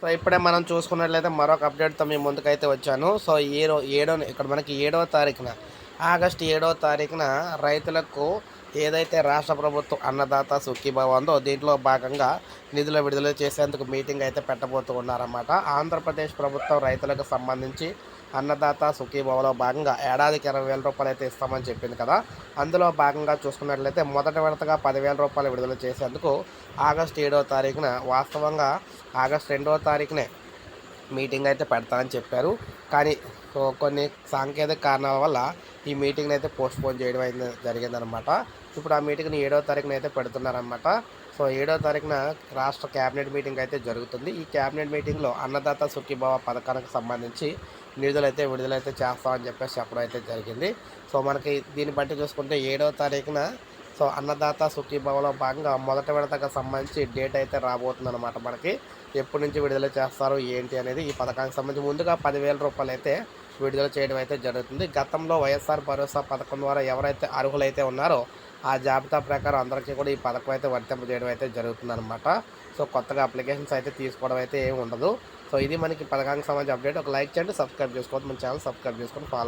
So ఇప్పుడే మనం చూసుకున్నట్లయితే మరొక అప్డేట్తో మీ ముందుకైతే వచ్చాను. సో ఏడో ఏడో ఇక్కడ మనకి ఏడవ తారీఖున ఆగస్ట్ ఏడవ తారీఖున రైతులకు ఏదైతే రాష్ట్ర ప్రభుత్వం అన్నదాత సుఖీభావ ఉందో దీంట్లో భాగంగా నిధుల విడుదల చేసేందుకు మీటింగ్ అయితే పెట్టబోతూ ఉన్నారన్నమాట. ఆంధ్రప్రదేశ్ ప్రభుత్వం రైతులకు సంబంధించి అన్నదాత సుఖీభావలో భాగంగా ఏడాదికి ఇరవై వేల రూపాయలు అయితే ఇస్తామని చెప్పింది కదా. అందులో భాగంగా చూసుకున్నట్లయితే మొదటి విడతగా పదివేల రూపాయలు విడుదల చేసేందుకు ఆగస్టు ఏడవ తారీఖున వాస్తవంగా ఆగస్టు రెండవ తారీఖునే మీటింగ్ అయితే పెడతానని చెప్పారు. కానీ కొన్ని సాంకేతిక కారణాల వల్ల ఈ మీటింగ్ని అయితే పోస్ట్ పోన్ చేయడం అయితే జరిగిందనమాట ఇప్పుడు ఆ మీటింగ్ని ఏడవ తారీఖున అయితే పెడుతున్నారనమాట సో ఏడవ తారీఖున రాష్ట్ర క్యాబినెట్ మీటింగ్ అయితే జరుగుతుంది. ఈ క్యాబినెట్ మీటింగ్లో అన్నదాత సుఖీభావ పథకానికి సంబంధించి నిధులైతే విడుదలైతే చేస్తామని చెప్పేసి చెప్పడం అయితే జరిగింది. సో మనకి దీన్ని బట్టి చూసుకుంటే ఏడవ తారీఖున సో అన్నదాత సుఖీభావలో భాగంగా మొదటి విడతకు సంబంధించి డేట్ అయితే రాబోతుంది అనమాట మనకి. ఎప్పటి నుంచి విడుదల చేస్తారు ఏంటి అనేది ఈ పథకానికి సంబంధించి ముందుగా పదివేల రూపాయలు అయితే విడుదల చేయడం అయితే జరుగుతుంది. గతంలో వైఎస్ఆర్ భరోసా పథకం ద్వారా ఎవరైతే అర్హులైతే ఉన్నారో ఆ జాబితా ప్రకారం అందరికీ కూడా ఈ పథకం అయితే వర్తింపజేయడం అయితే జరుగుతుంది అనమాట సో కొత్తగా అప్లికేషన్స్ అయితే తీసుకోవడం అయితే ఏమి ఉండదు. సో ఇది మనకి పథకానికి సంబంధించి అప్డేట్. ఒక లైక్ చేయండి సబ్స్క్రైబ్ చేసుకోవద్దు. మన ఛానల్ సబ్స్క్రైబ్ చేసుకొని ఫాలో